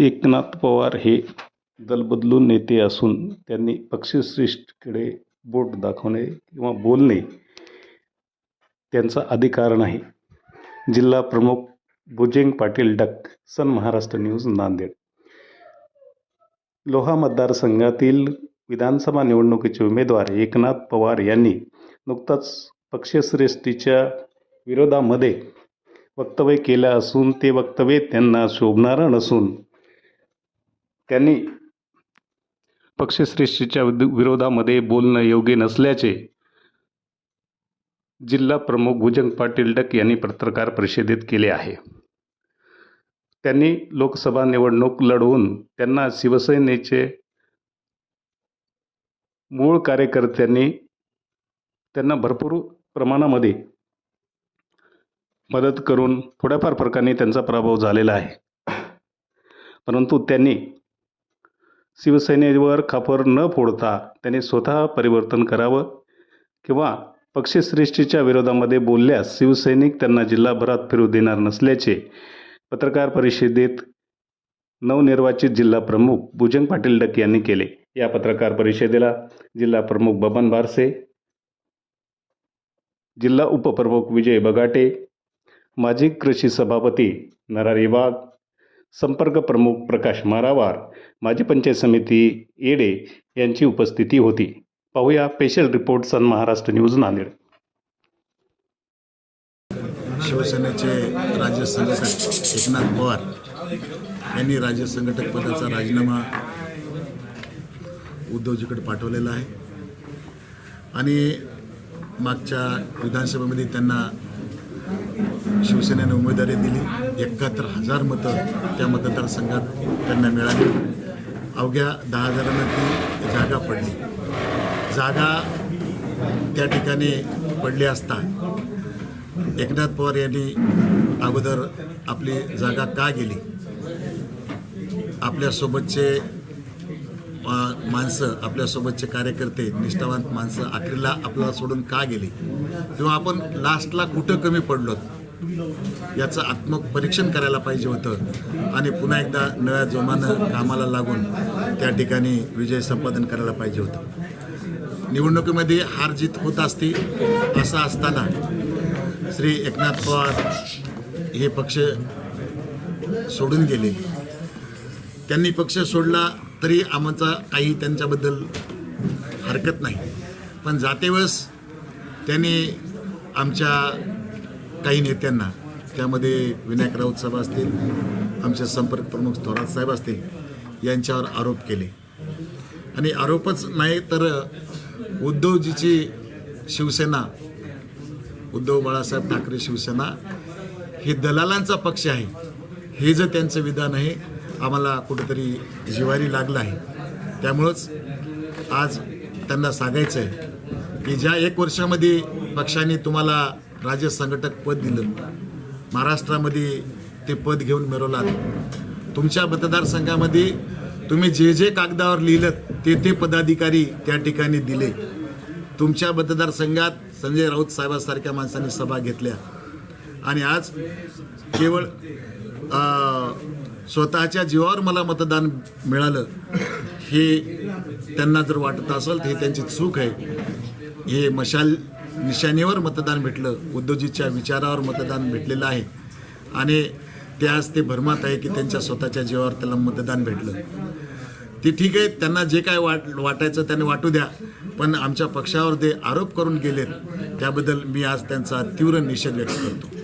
एकनाथ पवार हे दलबदलू नेते असून त्यांनी पक्षश्रेष्ठीकडे बोट दाखवणे किंवा बोलणे त्यांचा अधिकार नाही. जिल्हा प्रमुख भुजेंग पाटील डक सन महाराष्ट्र न्यूज नांदेड. लोहा मतदारसंघातील विधानसभा निवडणुकीचे उमेदवार एकनाथ पवार यांनी नुकताच पक्षश्रेष्ठीच्या विरोधामध्ये वक्तव्य केलं असून ते वक्तव्य त्यांना शोभणारं नसून त्यांनी पक्षश्रेष्ठीच्या विरोधामध्ये बोलणं योग्य नसल्याचे जिल्हा प्रमुख भुजंग पाटील डक यांनी पत्रकार परिषदेत केले आहे. त्यांनी लोकसभा निवडणूक लढवून त्यांना शिवसेनेचे मूळ कार्यकर्त्यांनी त्यांना भरपूर प्रमाणामध्ये मदत करून थोड्याफार प्रकारे त्यांचा प्रभाव झालेला आहे. परंतु त्यांनी शिवसेनेवर खापर न फोडता त्यांनी स्वतः परिवर्तन करावं किंवा पक्षश्रेष्ठीच्या विरोधामध्ये बोलल्यास शिवसैनिक त्यांना जिल्हाभरात फिरू देणार नसल्याचे पत्रकार परिषदेत नवनिर्वाचित जिल्हा प्रमुख भुजंग पाटील डक यांनी केले. या पत्रकार परिषदेला जिल्हा प्रमुख बबन बारसे जिल्हा उपप्रमुख विजय बगाटे माजी कृषी सभापती नरारी वाघ संपर्क प्रमुख प्रकाश मारावार माजी पंचायत समिती येडे यांची उपस्थिती होती. पाहूया special report Sun Maharashtra news Nanded. शिवसेनेचे राज्य संघटक एकनाथ पवार यांनी राज्य संघटक पदाचा राजीनामा उद्धवजीकडे पाठवलेला आहे. आणि मागच्या विधानसभेमध्ये त्यांना शिवसेनेने उमेदवारी दिली. एकाहत्तर हजार मतं त्या मतदारसंघात त्यांना मिळाली. अवघ्या दहा हजारांना ती जागा पडली. जागा त्या ठिकाणी पडली असता एकनाथ पवार यांनी अगोदर आपली जागा का गेली? आपल्यासोबतचे माणसं आपल्यासोबतचे कार्यकर्ते निष्ठावंत माणसं अखेरला आपल्याला सोडून का गेली? किंवा आपण लास्टला कुठं कमी पडलो? याचं आत्मपरीक्षण करायला पाहिजे होतं. आणि पुन्हा एकदा नव्या जोमानं कामाला लागून त्या ठिकाणी विजय संपादन करायला पाहिजे होतं. निवडणुकीमध्ये हार जीत होत असते असं असताना श्री एकनाथ पवार हे पक्ष सोडून गेले. त्यांनी पक्ष सोडला तरी आमचा काही त्यांच्याबद्दल हरकत नाही. पण जातेवेळेस त्यांनी आमच्या काही नेत्यांना त्यामध्ये विनायक राऊत साहेब असतील आमचे संपर्क प्रमुख थोरात साहेब असतील यांच्यावर आरोप केले. आणि आरोपच नाही तर उद्धवजीची शिवसेना उद्धव बाळासाहेब ठाकरे शिवसेना हे दलालांचा पक्ष आहे. हे जर त्यांचं विधान आहे आम्हाला कुठेतरी जिवारी लागलं आहे. त्यामुळंच आज त्यांना सांगायचं आहे की ज्या एक वर्षामध्ये पक्षाने तुम्हाला राज्य संघटक पद दिलं महाराष्ट्रामध्ये ते पद घेऊन मिरवलात तुमच्या मतदारसंघामध्ये तुम्ही जे जे कागदावर लिहिलं ते ते पदाधिकारी त्या ठिकाणी दिले. तुमच्या मतदारसंघात संजय राऊत साहेबांसारख्या माणसांनी सभा घेतल्या. आणि आज केवळ स्वतःच्या जीवावर मला मतदान मिळालं हे त्यांना जर वाटत असेल तर हे त्यांची चूक आहे. हे मशाल निशाणीवर मतदान भेटलं उद्योजितच्या विचारावर मतदान भेटलेलं आहे. आणि ते आज ते भरमात आहे की त्यांच्या स्वतःच्या जीवावर त्याला मतदान भेटलं. ते ठीक आहे त्यांना जे काय वाट वाटायचं त्यांनी वाटू द्या पण आमच्या पक्षावर जे आरोप करून गेलेत त्याबद्दल मी आज त्यांचा तीव्र निषेध व्यक्त करतो.